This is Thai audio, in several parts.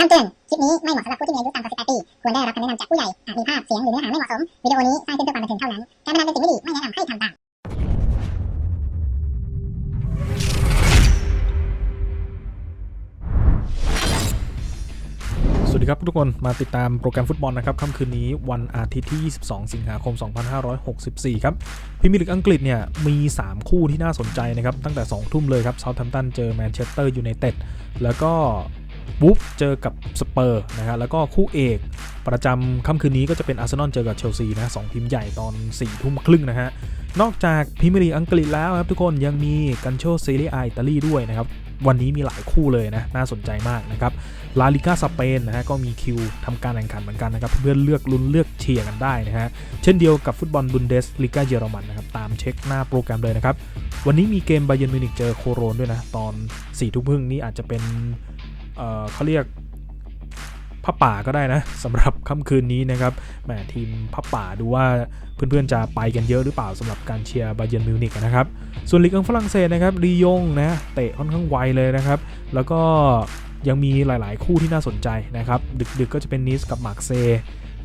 คำเตือน คลิปนี้ไม่เหมาะสำหรับผู้ที่มีอายุต่ำกว่า 18 ปี ควรได้รับคำแนะนำจากผู้ใหญ่ อาจมีภาพ เสียง หรือเนื้อหาไม่เหมาะสม วิดีโอนี้สร้างขึ้นเพื่อความบันเทิงเท่านั้น การพนันเป็นสิ่งไม่ดี ไม่แนะนำให้ทำตาม สวัสดีครับทุกคน มาติดตามโปรแกรมฟุตบอลนะครับค่ำคืนนี้วันอาทิตย์ที่ 22 สิงหาคม 2564 ครับพรีเมียร์ลีกอังกฤษเนี่ยมี 3 คู่ที่น่าสนใจนะครับตั้งแต่ 2 ทุ่มเลยครับเซาท์แฮมป์ตันเจอแมนเชสเตอร์ยูไนเต็ดแล้วก็ บุ๊ฟเจอกับสเปอร์นะฮะแล้วก็คู่เอกประจำค่ำคืนนี้ก็จะเป็นอาร์เซนอลเจอกับเชลซีนะสองทีมใหญ่ตอน4ทุ่มครึ่งนะฮะนอกจากพรีเมียร์ลีกอังกฤษแล้วครับทุกคนยังมีกันโชซีเรียอิตาลีด้วยนะครับวันนี้มีหลายคู่เลยนะ น่าสนใจมากนะครับ ลาลิก้าสเปนนะฮะ ก็มีคิวทำการแข่งขันเหมือนกันนะครับ เพื่อเลือกลุ้นเลือกเชียร์กันได้นะฮะ เช่นเดียวกับฟุตบอลบุนเดสลิก้าเยอรมันนะครับ ตามเช็คหน้าโปรแกรมเลยนะครับ วันนี้มีเกมไบเยนมิวนิกเจอโคโรนด้วยนะ ตอน4ี่ทุ่มครึ่งนี่อาจจะเป็น เขาเรียกผ้าป่าก็ได้นะสำหรับค่ำคืนนี้นะครับแหมทีมผ้าป่าดูว่าเพื่อนๆจะไปกันเยอะหรือเปล่าสำหรับการเชียร์ไบเยนมิวนิกนะครับ ส่วนลีกอังฝรั่งเศสนะครับรียงนะเตะค่อนข้างไวเลยนะครับ แล้วก็ยังมีหลายๆ คู่ที่น่าสนใจนะครับ ดึกๆก็จะเป็นนิสกับมาร์กเซ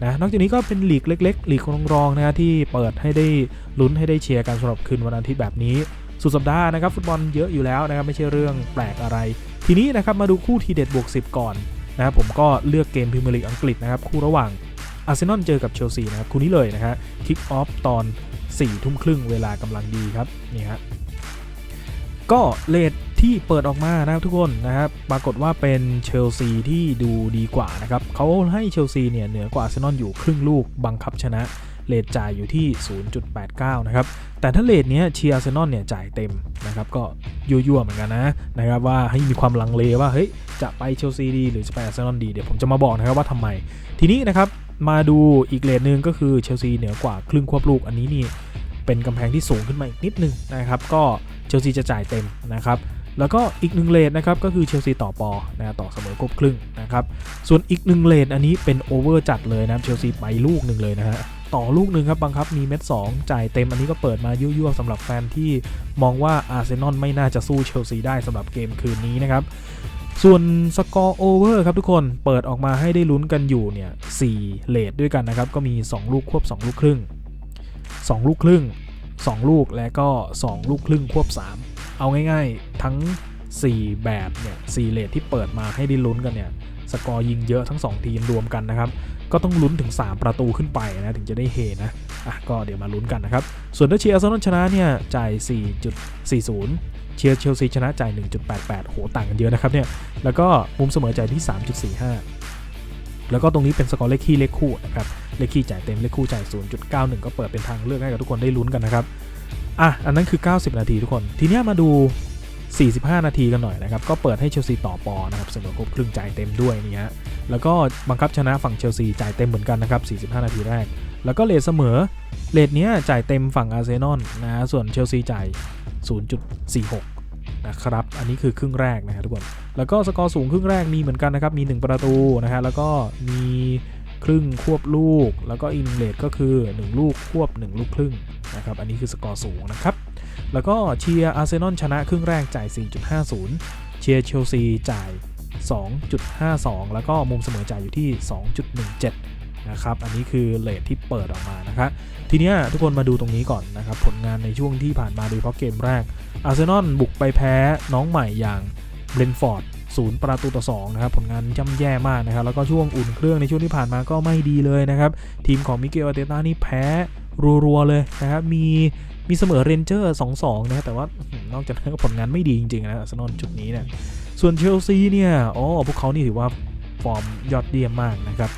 นะนอกจากนี้ก็เป็นลีกเล็กๆลีกรองๆนะที่เปิดให้ได้ลุ้นให้ได้เชียร์กันสำหรับคืนวันอาทิตย์แบบนี้ สุดสัปดาห์นะครับฟุตบอลเยอะอยู่แล้วนะครับไม่ใช่เรื่องแปลกอะไร ทีนี้นะครับมาดูคู่ทีเด็ดบวก10 ก่อนนะครับผมก็เลือกเกมพรีเมียร์ลีกอังกฤษนะครับคู่ระหว่างอาร์เซนอลเจอกับเชลซีนะครับคู่นี้เลยนะฮะคิกออฟตอน4ทุ่มครึ่งเวลากำลังดีครับนี่ฮะก็เลทที่เปิดออกมานะครับทุกคนนะครับปรากฏว่าเป็นเชลซีที่ดูดีกว่านะครับเขาให้เชลซีเนี่ยเหนือกว่าอาร์เซนอลอยู่ครึ่งลูกบังคับชนะ เลทจ่ายอยู่ที่ 0.89 นะครับ แต่ถ้าเลทเนี้ยเชียร์อาร์เซนอลเนี่ยจ่ายเต็มนะครับ ก็ยั่วๆเหมือนกันนะนะครับว่าให้มีความลังเลว่าเฮ้ยจะไปเชลซีดีหรือจะไปอาร์เซนอลดี เดี๋ยวผมจะมาบอกนะครับว่าทำไม ทีนี้นะครับมาดูอีกเลทหนึ่งก็คือเชลซีเหนือกว่าครึ่งควบลูกอันนี้นี่เป็นกำแพงที่สูงขึ้นมาอีกนิดนึงนะครับ ก็เชลซีจะจ่ายเต็มนะครับ แล้วก็อีกหนึ่งเลทนะครับก็คือเชลซีต่อปอนะต่อเสมอครบครึ่งนะครับส่วนอีกหนึ่งเลทอันนี้เป็นโอเวอร์จัดเลยนะเชลซีไปลูกหนึ่งเลยนะฮะต่อลูกหนึ่งครับบังคับมีเม็ด2จ่ายเต็มอันนี้ก็เปิดมายั่วๆสำหรับแฟนที่มองว่าอาร์เซนอลไม่น่าจะสู้เชลซีได้สำหรับเกมคืนนี้นะครับส่วนสกอร์โอเวอร์ครับทุกคนเปิดออกมาให้ได้ลุ้นกันอยู่เนี่ย4เลทด้วยกันนะครับก็มี 2 ลูกควบ 2 ลูกครึ่ง 2 ลูกครึ่ง 2 ลูกและก็ 2 ลูกครึ่งควบ 3 เอาง่ายๆ ทั้ง 4 แบบเนี่ย4เลทที่เปิดมาให้ได้ลุ้นกันเนี่ยสกอร์ยิงเยอะทั้ง 2 ทีมรวมกันนะครับ ก็ต้องลุ้นถึง 3 ประตูขึ้นไปนะถึงจะได้เฮนะอะก็เดี๋ยวมาลุ้นกันนะครับ ส่วนถ้าเชียร์อาร์เซนอลชนะเนี่ยจ่าย 4.40 เชียร์เชลซีชนะจ่าย 1.88 โหต่างกันเยอะนะครับเนี่ยแล้วก็มุมเสมอจ่ายที่ 3.45 แล้วก็ตรงนี้เป็นสกอร์เลขคี่เลขคู่นะครับเลขคี่จ่ายเต็มเลขคู่จ่าย 0.91 ก็เปิดเป็นทางเลือกให้กับทุกคนได้ลุ้นกันนะครับ อะ อันนั้นคือ 90 นาทีทุกคน ทีนี้มาดู 45 นาทีกันหน่อยนะครับ ก็เปิดให้เชลซีต่อปอนะครับเสมอครบครึ่งจ่ายเต็มด้วยนี่ฮะ แล้วก็บังคับชนะฝั่งเชลซีจ่ายเต็มเหมือนกันนะครับ 45 นาทีแรก แล้วก็เลทเสมอ เลทเนี้ยจ่ายเต็มฝั่งอาร์เซนอลนะ ส่วนเชลซีจ่าย 0.46 นะครับ อันนี้คือครึ่งแรกนะฮะทุกคน แล้วก็สกอร์สูงครึ่งแรกมีเหมือนกันนะครับ มี 1 ประตูนะฮะ แล้วก็มี ครึ่งควบลูก แล้วก็อีนึงเลทก็คือ 1 ลูกควบ 1 ลูกครึ่งนะครับ อันนี้คือสกอร์สูงนะครับ แล้วก็เชียร์อาร์เซนอลชนะครึ่งแรกจ่าย 4.50 เชียร์เชลซีจ่าย 2.52 แล้วก็มุมเสมอจ่ายอยู่ที่ 2.17 นะครับ อันนี้คือเลทที่เปิดออกมานะครับ ทีนี้ทุกคนมาดูตรงนี้ก่อนนะครับ ผลงานในช่วงที่ผ่านมาโดยเฉพาะเกมแรกอาร์เซนอลบุกไปแพ้น้องใหม่อย่างเบรนฟอร์ด ศูนย์ประตูต่อ2นะครับผลงานย่ำแย่มากนะครับแล้วก็ช่วงอุ่นเครื่องในช่วงที่ผ่านมาก็ไม่ดีเลยนะครับทีมของมิเกลอาเตต้านี่แพ้รัวๆเลยนะครับมีมีเสมอเรนเจอร์ 2-2 นะครับแต่ว่านอกจากนั้นก็ผลงานไม่ดีจริงๆนะอาร์เซนอลจุดนี้เนี่ยส่วนเชลซีเนี่ยอ๋อพวกเขานี่ถือว่าฟอร์มยอดเยี่ยมมากนะครับ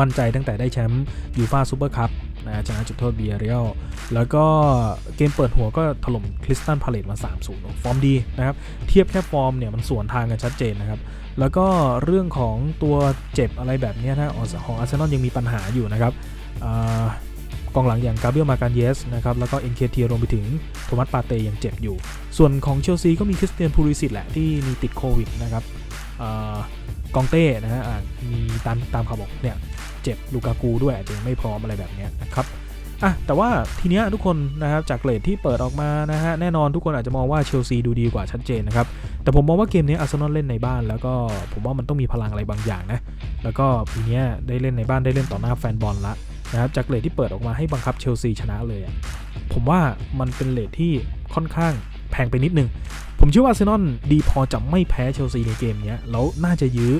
มั่นใจตั้งแต่ได้แชมป์ยูฟาซูเปอร์คัพ นะชนะจุดโทษเบียเรียลแล้วก็เกมเปิดหัวก็ถล่มคริสตันพาเลตมา 3-0 ฟอร์มดีนะครับ เทียบแค่ฟอร์มเนี่ยมันสวนทางกันชัดเจนนะครับ แล้วก็เรื่องของตัวเจ็บอะไรแบบนี้นะของอาร์เซนอลยังมีปัญหาอยู่นะครับกองหลังอย่างกาเบรียลมาการเยสนะครับ แล้วก็เอ็นเคทีรวมไปถึงโทมัสปาเตยังเจ็บอยู่ ส่วนของเชลซีก็มีคริสเตียนพูริสิตแหละที่มีติดโควิดนะครับอกองเต้นะฮะมีตามตามข่าวบอกเนี่ย เจ็บลูกากูด้วยอาจจะยังไม่พร้อมอะไรแบบนี้นะครับอะแต่ว่าทีเนี้ยทุกคนนะครับจากเลทที่เปิดออกมานะฮะแน่นอนทุกคนอาจจะมองว่าเชลซีดูดีกว่าชัดเจนนะครับ แต่ผมมองว่าเกมนี้อาร์เซนอลเล่นในบ้าน แล้วก็ผมว่ามันต้องมีพลังอะไรบางอย่างนะ แล้วก็ปีเนี้ยได้เล่นในบ้านได้เล่นต่อหน้าแฟนบอลละนะครับจากเลทที่เปิดออกมาให้บังคับเชลซีชนะเลย ผมว่ามันเป็นเลทที่ค่อนข้าง งไปนิดนึง ผมเชื่อว่าอาร์เซนอลดีพอจะไม่แพ้เชลซีในเกมนี้แล้วน่าจะยื้อ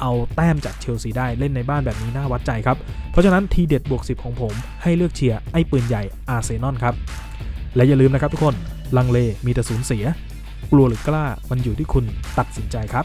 เอาแต้มจากเชลซีได้เล่นในบ้านแบบนี้น่าวัดใจครับ เพราะฉะนั้นทีเด็ดบวก 10 ของผมให้เลือกเชียร์ไอ้ปืนใหญ่อาร์เซนอลครับ และอย่าลืมนะครับทุกคน ลังเลมีแต่สูญเสีย กลัวหรือกล้ามันอยู่ที่คุณตัดสินใจครับ